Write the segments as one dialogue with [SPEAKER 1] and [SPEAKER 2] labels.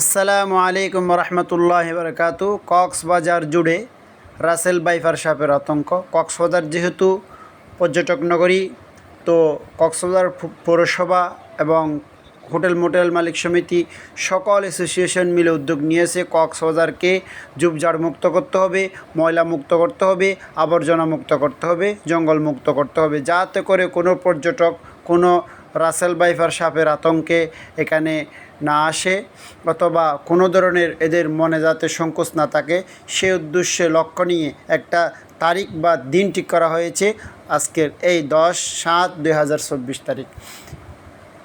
[SPEAKER 1] আসসালামু আলাইকুম রহমতুল্লাহ বরকাত কক্সবাজার জুড়ে রাসেল বাইফার সাপের আতঙ্ক। কক্সবাজার যেহেতু পর্যটক নগরী, তো কক্সবাজার পৌরসভা এবং হোটেল মোটেল মালিক সমিতি সকল অ্যাসোসিয়েশন মিলে উদ্যোগ নিয়েছে। কক্সবাজারকে ঝুপঝাড় মুক্ত করতে হবে, ময়লা মুক্ত করতে হবে, আবর্জনা মুক্ত করতে হবে, জঙ্গল মুক্ত করতে হবে। যাতে করে কোনো পর্যটক, কোনো রাসেল বাইফার সাপের আতঙ্কে এখানে না আসে অথবা কোনো ধরনের এদের মনে যাতে সংকোচ না থাকে, সে উদ্দেশ্যে লক্ষ্য নিয়ে একটা তারিখ বা দিন ঠিক করা হয়েছে আজকের এই দশ সাত দুই তারিখ।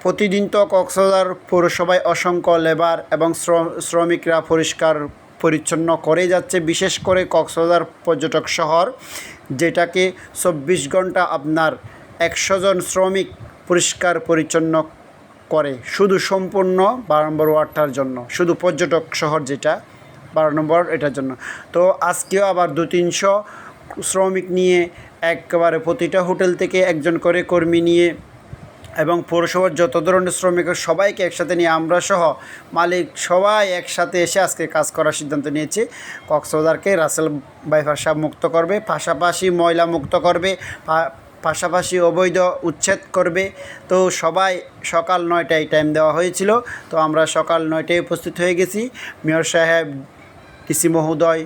[SPEAKER 1] প্রতিদিন তো কক্সবাজার পৌরসভায় অসংখ্য লেবার এবং শ্রম- শ্রমিকরা পরিষ্কার, পরিচ্ছন্ন করে যাচ্ছে, বিশেষ করে কক্সবাজার পর্যটক শহর, যেটাকে চব্বিশ ঘণ্টা আপনার একশো জন শ্রমিক পরিষ্কার পরিচ্ছন্ন করে। শুধু সম্পূর্ণ বারো নম্বর ওয়ার্ডটার জন্য। শুধু পর্যটক শহর যেটা, বারো নম্বর এটার জন্য। তো আজকেও আবার দু তিনশো শ্রমিক নিয়ে একেবারে প্রতিটা হোটেল থেকে একজন করে কর্মী নিয়ে এবং পৌরসভার যত ধরনের শ্রমিক সবাইকে একসাথে নিয়ে আমরা সহ মালিক সবাই একসাথে এসে আজকে কাজ করার সিদ্ধান্ত নিয়েছে। কক্সবাজারকে রাসেল বাইফার সাহেব মুক্ত করবে, পাশাপাশি ময়লা মুক্ত করবে পাশাপাশি অবৈধ উচ্ছেদ করবে। তো সবাই সকাল নয়টায় টাইম দেওয়া হয়েছিল। তো আমরা সকাল নয়টায় উপস্থিত হয়ে গেছি। মেয়র সাহেব, ডিসি মহোদয়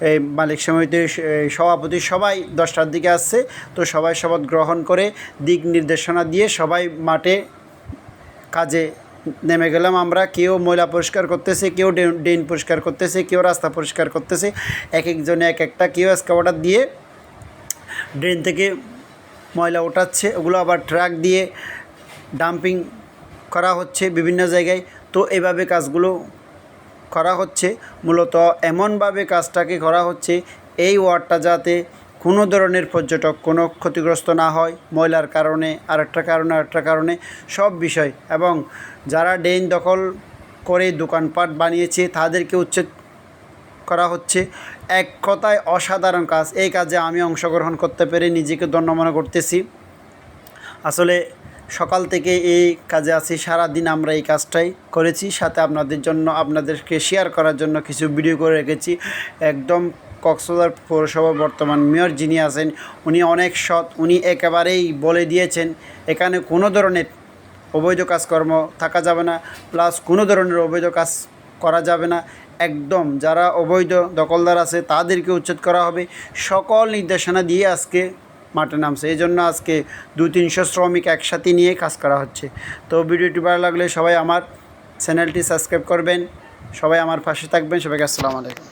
[SPEAKER 1] এই মালিক সমিতির সভাপতি সবাই দশটার দিকে আসছে। তো সবাই শপথ গ্রহণ করে দিক নির্দেশনা দিয়ে সবাই মাঠে কাজে নেমে গেলাম আমরা। কেউ ময়লা পরিষ্কার করতেছে, কেউ ড্রেন- পরিষ্কার করতেছে, কেউ রাস্তা পরিষ্কার করতেছে। এক একজনে এক একটা কেউ এসকাভাটার দিয়ে ড্রেন থেকে ময়লা ওঠাচ্ছে, ওগুলো আবার ট্রাক দিয়ে ডাম্পিং করা হচ্ছে বিভিন্ন জায়গায়। তো এভাবে কাজগুলো করা হচ্ছে। মূলত এমনভাবে কাজটাকে করা হচ্ছে, এই ওয়ার্ডটা যাতে কোনো ধরনের পর্যটক, কোনো ক্ষতিগ্রস্ত না হয়, ময়লার কারণে আরেকটা কারণে আরেকটা কারণে, সব বিষয়। এবং যারা ড্রেন দখল করে দোকানপাট বানিয়েছে, তাদেরকে উচ্ছেদ করা হচ্ছে। এক কথায় অসাধারণ কাজ। এই কাজে আমি অংশগ্রহণ করতে পেরে নিজেকে ধন্য মনে করতেছি। আসলে সকাল থেকে এই কাজে আছি সারা দিন আমরা এই কাজটাই করেছি। সাথে আপনাদের জন্য, আপনাদেরকে শেয়ার করার জন্য কিছু ভিডিও করে রেখেছি। একদম কক্সবাজার পৌরসভা বর্তমান মেয়র যিনি আছেন, উনি অনেক সৎ। উনি একেবারেই বলে দিয়েছেন, এখানে কোনো ধরনের অবৈধ কাজকর্ম থাকা যাবে না। প্লাস কোনো ধরনের অবৈধ কাজ করা যাবে না। একদম যারা অবৈধ দখলদার আছে, তাদেরকে উচ্ছেদ করা হবে। সকল নির্দেশনা দিয়ে আজকে মাঠে নামছে। এই জন্য আজকে দু তিনশো শ্রমিক একসাথে নিয়ে কাজ করা হচ্ছে। তো ভিডিওটি ভালো লাগলে সবাই আমার চ্যানেলটি সাবস্ক্রাইব করবেন। সবাই আমার পাশে থাকবেন। সবাইকে আসসালামু আলাইকুম।